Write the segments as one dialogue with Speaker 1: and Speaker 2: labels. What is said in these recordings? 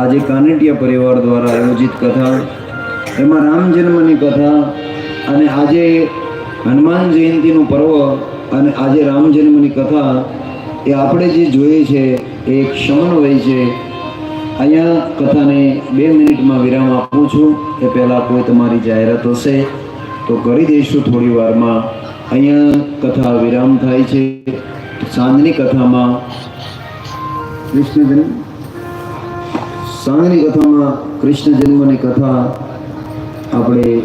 Speaker 1: આજે કાનેટિયા પરિવાર દ્વારા આયોજિત કથા, એમાં રામ જન્મની કથા અને આજે હનુમાન જયંતિનું પર્વ અને આજે રામ જન્મની કથા એ આપણે જે જોઈએ છે એ એક સમન્વય છે. અહીંયા કથાને બે મિનિટમાં વિરામ આપું છું. એ પહેલાં કોઈ તમારી જાહેરાત હશે તો કરી દઈશું થોડી વારમાં. અહીંયા કથા વિરામ થાય છે. સાંજની કથામાં કૃષ્ણ જન્મ સાંજની કથામાં કૃષ્ણ જન્મની કથા આપણે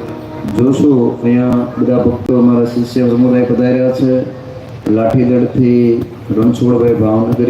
Speaker 1: જોશું. અહીંયા બધા ભક્તો અમારા શિષ્ય સમુદાય પધાર્યા છે. લાઠીદળથી રણછોડભાઈ ભાવનગરી